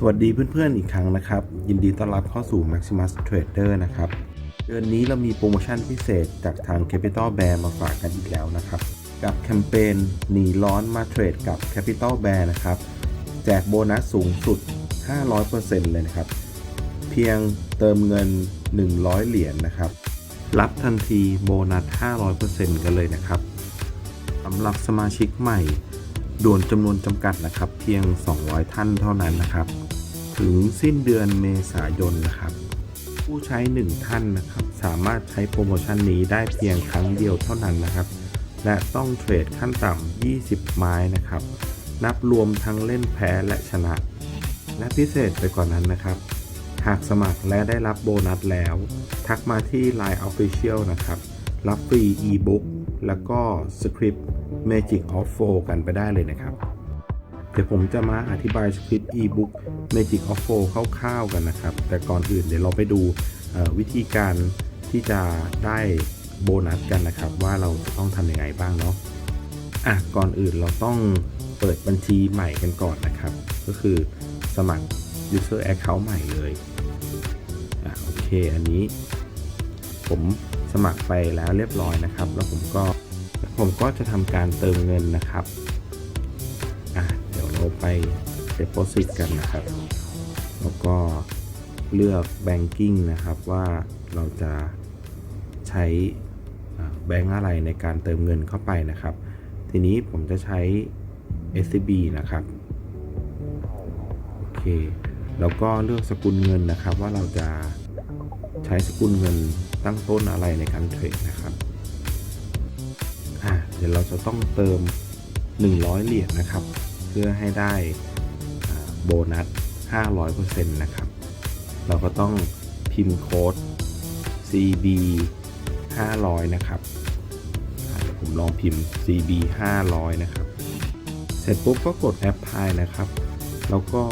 สวัสดีเพื่อนๆอีกครั้งนะครับ ยินดีต้อนรับเข้าสู่ Maximus Trader นะครับ เดือนนี้เรามีโปรโมชั่นพิเศษจากทาง Capital Bear มาฝากกันอีกแล้วนะครับ กับแคมเปญหนีร้อนมาเทรดกับ Capital Bear นะครับ แจกโบนัสสูงสุด 500%เลยนะครับ เพียงเติมเงิน 100 เหรียญนะครับ รับทันทีโบนัส 500%กันเลยนะครับสำหรับสมาชิกใหม่ ด่วนจำนวนจำกัดนะครับเพียง 200 ท่านเท่านั้นนะครับ ถึงสิ้นเดือนเมษายนนะครับ ผู้ใช้ 1 ท่านนะครับ สามารถใช้โปรโมชั่นนี้ได้เพียงครั้งเดียวเท่านั้นนะครับ และต้องเทรดขั้นต่ำ 20 ไม้นะครับ นับรวมทั้งเล่นแพ้และชนะ และพิเศษไปกว่านนั้นนะครับ หากสมัครและได้รับโบนัสแล้ว ทักมาที่ Line Official นะครับ รับฟรี e-book แล้วก็สคริปต์ Magic of f o r กันไปได้เลยนะครับ เดี๋ยวผมจะมาอธิบายสคริปต์ e-book Magic of f o r คร่าวๆกันนะครับ แต่ก่อนอื่นเดี๋ยวเราไปดูวิธีการที่จะได้โบนัสกันนะครับ ว่าเราจะต้องทำยังไงบ้างเนาะอะก่อนอื่นเราต้องเปิดบัญชีใหม่กันก่อนนะครับ ก็คือสมัคร user account ใหม่เลยอะโอเคอันนี้ผม สมัครไปแล้วเรียบร้อยนะครับ แล้วผมก็ผมก็จะทำการเติมเงินนะครับอะเดี๋ยวเราไป deposit กันนะครับ แล้วก็เลือก banking นะครับว่าเราจะใช้แบงก์อะไรในการเติมเงินเข้าไปนะครับ ทีนี้ผมจะใช้ SCB นะครับ โอเค แล้วก็เลือกสกุลเงินนะครับว่าเราจะใช้สกุลเงิน ตั้งต้นอะไรในการเทรดนะครับอะเดี๋ยวเราจะต้องเติม 100 เหรียญนะครับ เพื่อให้ได้โบนัส 500%นะครับ เราก็ต้องพิมพ์โค้ด CB 500 นะครับเดี๋ยวผมลองพิมพ์ CB 500 นะครับ เสร็จปุ๊บก็กดแอปพลายนะครับ แล้วก็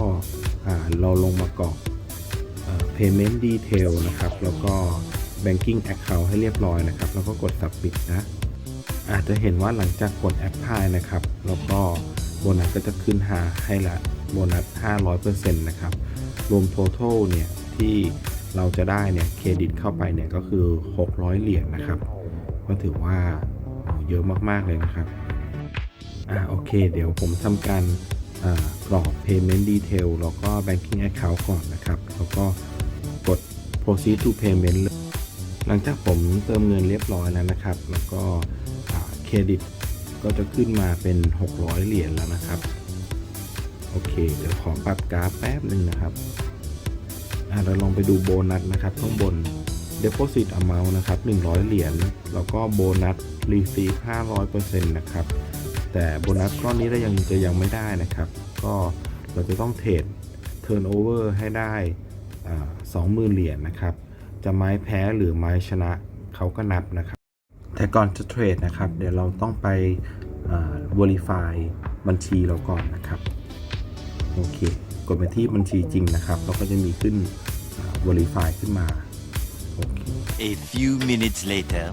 เราลงมากรอก payment detail นะครับ แล้วก็ banking account ให้เรียบร้อยนะครับ แล้วก็กด submit นะอาจจะเห็นว่าหลังจากกดแอปพลายนะครับ แล้วก็โบนัสก็จะขึ้นหาให้ละโบนัส 500%นะครับ รวม total เนี่ยที่เราจะได้เนี่ยเครดิตเข้าไปเนี่ยก็คือ 600 เหรียญนะครับ ก็ถือว่าเยอะมาก ๆ เลยนะครับ อ่าโอเค เดี๋ยวผมทำการอ่ากรอก payment detail แล้วก็ banking account ก่อนนะครับ แล้วก็กด proceed to payment เลย หลังจากผมเติมเงินเรียบร้อยแล้วนะครับ แล้วก็เครดิตก็จะขึ้นมาเป็น 600 เหรียญแล้วนะครับ โอเค เดี๋ยวขอปรับกราฟแป๊บหนึ่งนะครับเราลองไปดูโบนัสนะครับข้างบน deposit amount นะครับ 100 เหรียญ แล้วก็โบนัส receive 500%นะครับ แต่โบนัสก้อนนี้เรายังจะยังไม่ได้นะครับ ก็เราจะต้องเทรด turnover ให้ได้สองหมื่นเหรียญนะครับ จะไม้แพ้หรือไม้ชนะเขาก็นับนะครับ แต่ก่อนจะเทรดนะครับ เดี๋ยวเราต้องไปอ่า verify บัญชีเราก่อนนะครับ โอเค กดไปที่บัญชีจริงนะครับเราก็จะมีขึ้นอ่า verify ขึ้นมา โอเค A few minutes later.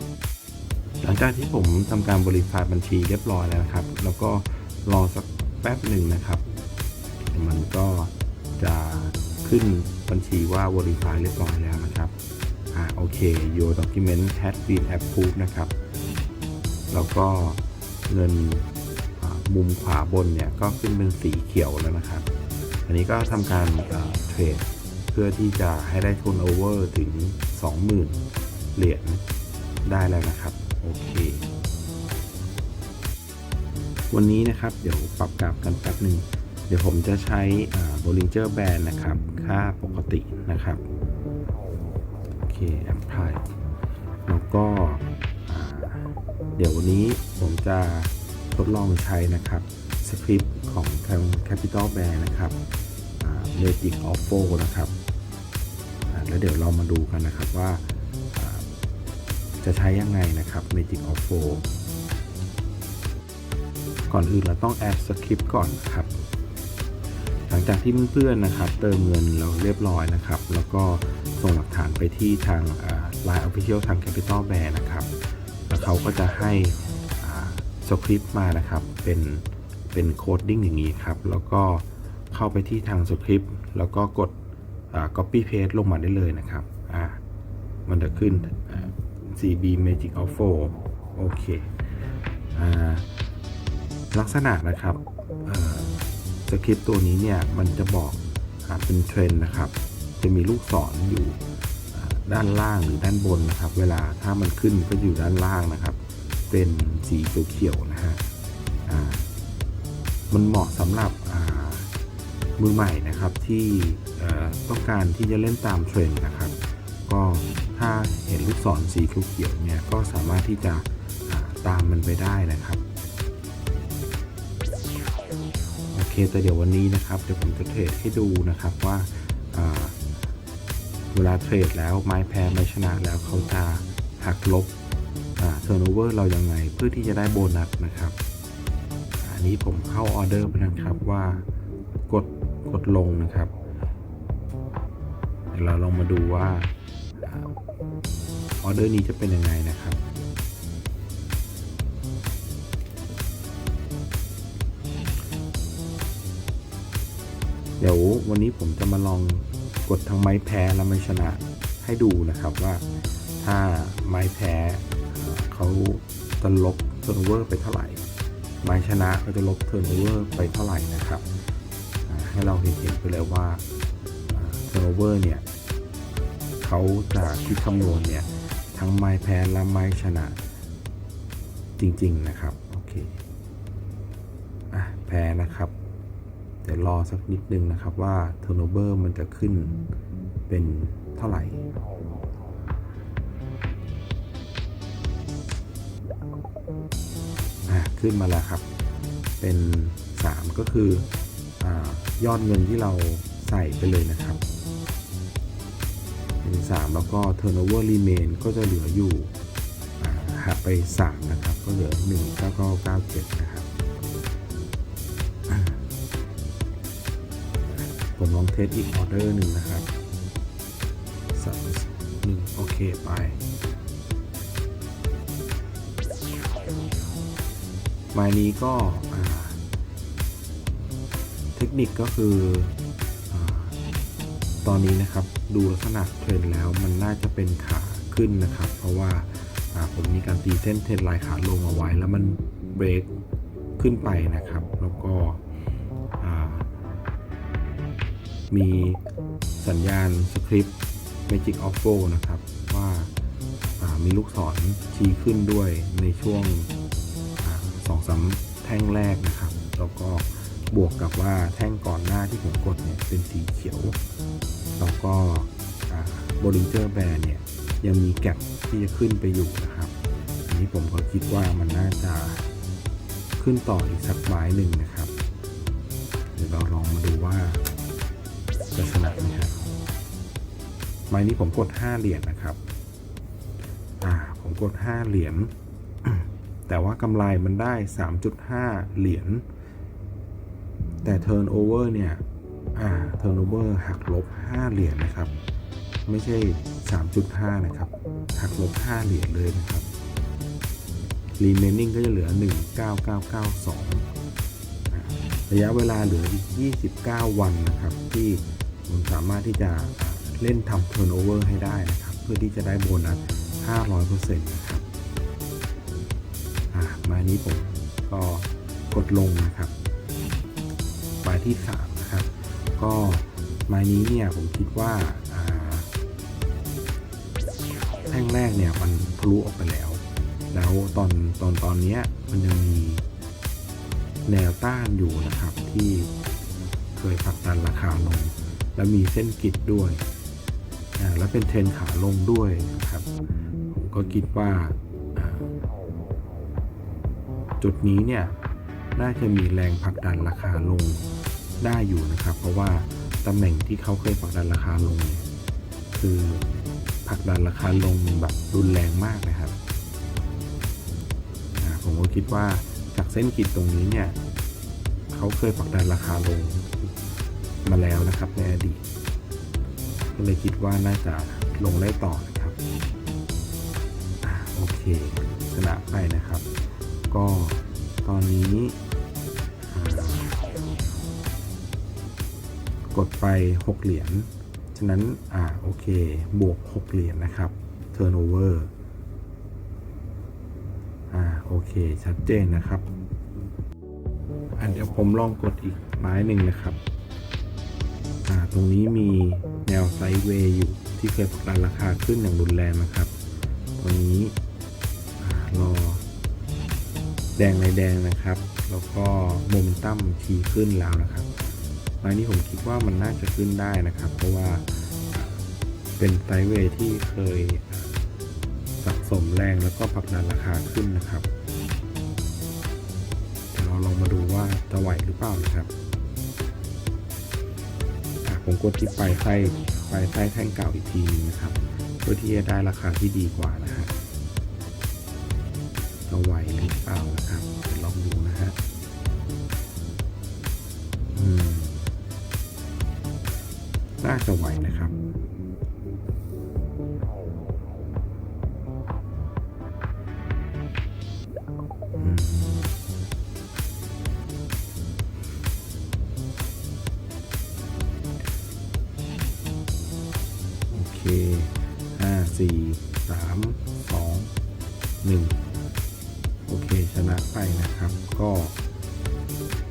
หลังจากที่ผมทำการบริฟายบัญชีเรียบร้อยแล้วนะครับ แล้วก็รอสักแป๊บหนึ่งนะครับ มันก็จะ ขึ้นบัญชีว่า verify เรียบร้อยแล้วนะครับ อ่าโอเค your document has been approved นะครับ แล้วก็เงินมุมขวาบนเนี่ยก็ขึ้นเป็นสีเขียวแล้วนะครับ อันนี้ก็ทำการเทรดเพื่อที่จะให้ได้ทุนโอเวอร์ถึง 20,000 เหรียญได้แล้วนะครับ โอเค วันนี้นะครับเดี๋ยวปรับกราฟกันแป๊บหนึ่ง เดี๋ยวผมจะใช้โบลิงเจอร์แบนนะครับ ค่าปกตินะครับ โอเคแอปพลายแล้วก็เดี๋ยววันนี้ผมจะทดลองใช้นะครับสคริปต์ของทาง Capital Bear นะครับ Magic of f o นะครับ แล้วเดี๋ยวเรามาดูกันนะครับว่าจะใช้ยังไงนะครับ Magic of f o ก่อนอื่นเราต้องแอดสคริปต์ก่อนนะครับ จากที่เพื่อนๆนะครับ เติมเงินเราเรียบร้อยนะครับ แล้วก็ส่งหลักฐานไปที่ทางอ่า Line Official ทาง Capital Bear นะครับ แล้วเขาก็จะให้สคริปต์มานะครับ เป็นเป็นโคดดิ้งอย่างนี้ครับ แล้วก็เข้าไปที่ทางสคริปต์แล้วก็กด copy paste ลงมาได้เลยนะครับอ่ามันจะขึ้น CB Magic of 4โอเคอลักษณะนะครับอ่า สคริปต์ตัวนี้เนี่ยมันจะบอกอเป็นเทรนนะครับ จะมีลูกศรอยู่ด้านล่างหรือด้านบนนะครับ เวลาถ้ามันขึ้นก็อยู่ด้านล่างนะครับ เป็นสีเขียวๆนะฮะมันเหมาะสำหรับมือใหม่นะครับที่ต้องการที่จะเล่นตามเทรนด์นะครับ ก็ถ้าเห็นลูกศรสีเขียวเนี่ยก็สามารถที่จะตามมันไปได้นะครับ เคแต่เดี๋ยววันนี้นะครับ เดี๋ยวผมจะเทรดให้ดูนะครับว่าเวลาเทรดแล้วไม้แพ้ไม้ชนะแล้วเขาจะหักลบเทอร์โนเวอร์เรายังไงเพื่อที่จะได้โบนัสนะครับ อันนี้ผมเข้าออเดอร์ไปนะครับว่ากดกดลงนะครับเดี๋ยวเราลองมาดูว่าออเดอร์นี้จะเป็นยังไงนะครับ เดี๋ยววันนี้ผมจะมาลองกดทั้งไม้แพ้และไม้ชนะให้ดูนะครับว่าถ้าไม้แพ้เขาจะลบเทอร์นเวอร์ไปเท่าไหร่ ไม้ชนะก็จะลบเทอร์โนเวอร์ไปเท่าไหร่นะครับ ให้เราเห็นเห็นไปเลยว่าเทอร์โนเวอร์เนี่ยเขาจะคิดคำนวณเนี่ยทั้งไม้แพ้และไม้ชนะจริงๆนะครับ โอเคอะแพ้นะครับ เดี๋ยวรอสักนิดนึงนะครับว่า turnover มันจะขึ้นเป็นเท่าไหร่ขึ้นมาแล้วครับ เป็น 3 ก็คืออยอดเงินที่เราใส่ไปเลยนะครับ เป็น 3 แล้วก็ turnover remain ก็จะเหลืออยู่อ่าหักไป 3 นะครับ ก็เหลือ 19997นะครับ มลองเทสอีกออเดอร์หนึ่งนะครับสามหนึ่งโอเคไปไม้นี้ก็เทคนิคก็คืออตอนนี้นะครับดูลักษณะเทรนแล้วมันน่าจะเป็นขาขึ้นนะครับ เพราะว่าผมมีการตีเส้นเทรนลายขาลงเอาไว้ แล้วมันเบรกขึ้นไปนะครับ แล้วก็ มีสัญญาณสคริปต์ Magic of Go นะครับ ว่าามีลูกศรชี้ขึ้นด้วยในช่วงสองสามแท่งแรกนะครับ แล้วก็บวกกับว่าแท่งก่อนหน้าที่ผมกดเนี่ยเป็นสีเขียว แล้วก็บริงเจอร์แบนเนี่ยยังมีแก็บที่จะขึ้นไปอยู่นะครับ อันนี้ผมก็คิดว่ามันน่าจะขึ้นต่ออีกสักไม้หนึ่งนะครับ ไม้นี้ผมกด 5 เหรียญนะครับ อ่า ผมกด 5 เหรียญ แต่ว่ากำไรมันได้ 3.5 เหรียญ แต่ turnover เนี่ย อ่า turnover หักลบ 5 เหรียญนะครับ ไม่ใช่ 3.5 นะครับ หักลบ 5 เหรียญเลยนะครับ remaining ก็จะเหลือ 19992 ระยะเวลาเหลืออีก29 วันนะครับ ที่ผมสามารถที่จะ เล่นทำ turnover ให้ได้นะครับ เพื่อที่จะได้โบนัส 500%นะครับอ่ามานี้ผมก็กดลงนะครับหมายที่ 3 นะครับ ก็หมายนี้เนี่ยผมคิดว่าแท่งแรกเนี่ยมันทะลุออกไปแล้ว แล้วตอนตอนตอนเนี้ยมันยังมีแนวต้านอยู่นะครับที่เคยผลักดันราคาลง และมีเส้นกิดด้วย และเป็นเทรนขาลงด้วยนะครับ ผมก็คิดว่าจุดนี้เนี่ยน่าจะมีแรงผลักดันราคาลงได้อยู่นะครับ เพราะว่าตำแหน่งที่เขาเคยผลักดันราคาลง คือผลักดันราคาลงแบบรุนแรงมากนะครับผมก็คิดว่าจากเส้นขีดตรงนี้เนี่ยเขาเคยผลักดันราคาลงมาแล้วนะครับในอดีต ก็เลยคิดว่าน่าจะลงได้ต่อนะครับอโอเคชนะไปนะครับ ก็ตอนนี้กดไป 6 เหรียญ ฉะนั้น อ่า โอเค บวก 6 เหรียญนะครับ turnover อ่า โอเค ชัดเจนนะครับ อันเดี๋ยวผมลองกดอีกไม้หนึ่งนะครับ ตรงนี้มีแนวไซด์เวย์อยู่ที่เคยผลักดันราคาขึ้นอย่างรุนแรงนะครับตัวนี้รอแดงในแดงนะครับ แล้วก็โมเมนตัมชี้ขึ้นแล้วนะครับไม้นี้ผมคิดว่ามันน่าจะขึ้นได้นะครับ เพราะว่าเป็นไซด์เวย์ที่เคยสะสมแรงแล้วก็ผลักดันราคาขึ้นนะครับ เดี๋ยวเราลองมาดูว่าจะไหวหรือเปล่านะครับ ผมกดที่ปลายไส้ปลายไส้แท่งเก่าอีกทีนึงนะครับ เพื่อที่จะได้ราคาที่ดีกว่านะฮะจะไหวหรือเปล่านะครับเดี๋ยวลองดูนะฮะน่าจะไหวนะครับ เคห้าสี่สามสองหนึ่งโอเคชนะไปนะครับ ก็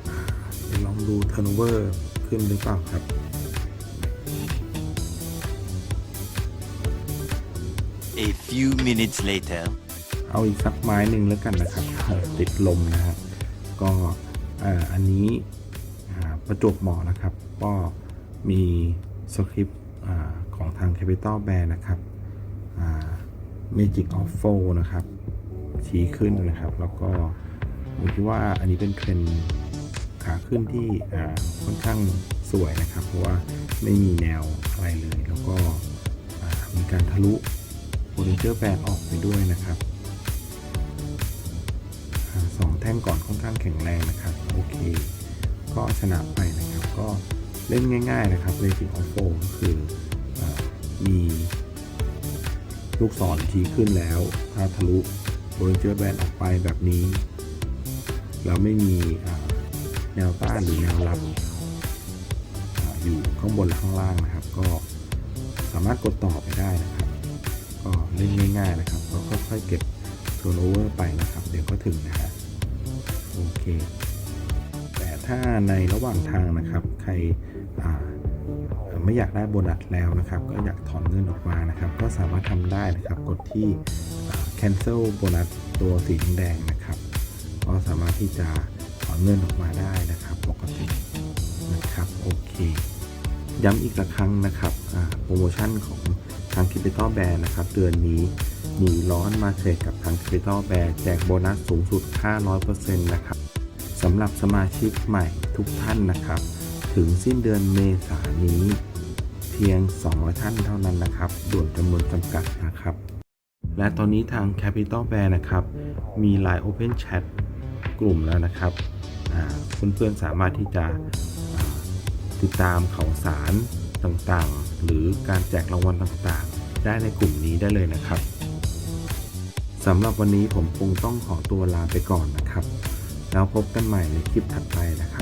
อ่าเดี๋ยวลองดู turnover ขึ้นหรือเปล่าครับ A few minutes later. เอาอีกสักไม้หนึ่งแล้วกันนะครับเอ่อติดลมนะครับ ก็อ่าอันนี้อ่าประจวบเหมาะนะครับ ก็มีสคริปต์อ่า ของทาง Capital Band นะครับอ่า Magic of f o นะครับ ชี้ขึ้นนะครับ แล้วก็ผมคิดว่าอันนี้เป็นเทรนขาขึ้นที่ค่อนข้างสวยนะครับ เพราะว่าไม่มีแนวอะไรเลย แล้วก็มีการทะลุโ o ลิเจอร์แบนออกไปด้วยนะครับอสองแท่งก่อนค่อนข้างแข็งแรงนะครับ โอเค ก็ชนะไปนะครับ ก็เล่นง่าย ๆ นะครับเลจิงออฟโฟก็คือ มีลูกศรชี้ขึ้นแล้ว ถ้าทะลุโ o ลิเจอร์แบนออกไปแบบนี้แล้วไม่มีแนวต้านหรือแนวรับออยู่ข้างบนข้างล่างนะครับ ก็สามารถกดต่อไปได้นะครับ ก็เล่นง่าย ๆ นะครับ ก็ค่อยๆเก็บโทนโอเวอร์ไปนะครับ เดี๋ยวก็ถึงนะฮะโอเค แต่ถ้าในระหว่างทางนะครับ ใคร ไม่อยากได้โบนัสแล้วนะครับ ก็อยากถอนเงินออกมานะครับ ก็สามารถทำได้นะครับ กดที่ cancel โบนัสตัวสีแดงนะครับ ก็สามารถที่จะถอนเงินออกมาได้นะครับ ปกตินะครับโอเค ย้ำอีกสักครั้งนะครับโปรโมชั่นของทาง Capital Bear นะครับ เดือนนี้หนีร้อนมาเทรดกับทาง Capital Bear แจกโบนัสสูงสุด 500%นะครับสำหรับสมาชิกใหม่ทุกท่านนะครับ ถึงสิ้นเดือนเมษายนนี้ เพียง 200 ท่านเท่านั้นนะครับ ด่วนจำนวนจำกัดนะครับ และตอนนี้ทาง Capital Bear นะครับ มี Line Open Chat กลุ่มแล้วนะครับเพื่อนๆสามารถที่จะติดตามข่าวสารต่างๆ หรือการแจกรางวัลต่างๆ ได้ในกลุ่มนี้ได้เลยนะครับสำหรับวันนี้ผมคงต้องขอตัวลาไปก่อนนะครับ แล้วพบกันใหม่ในคลิปถัดไปนะครับ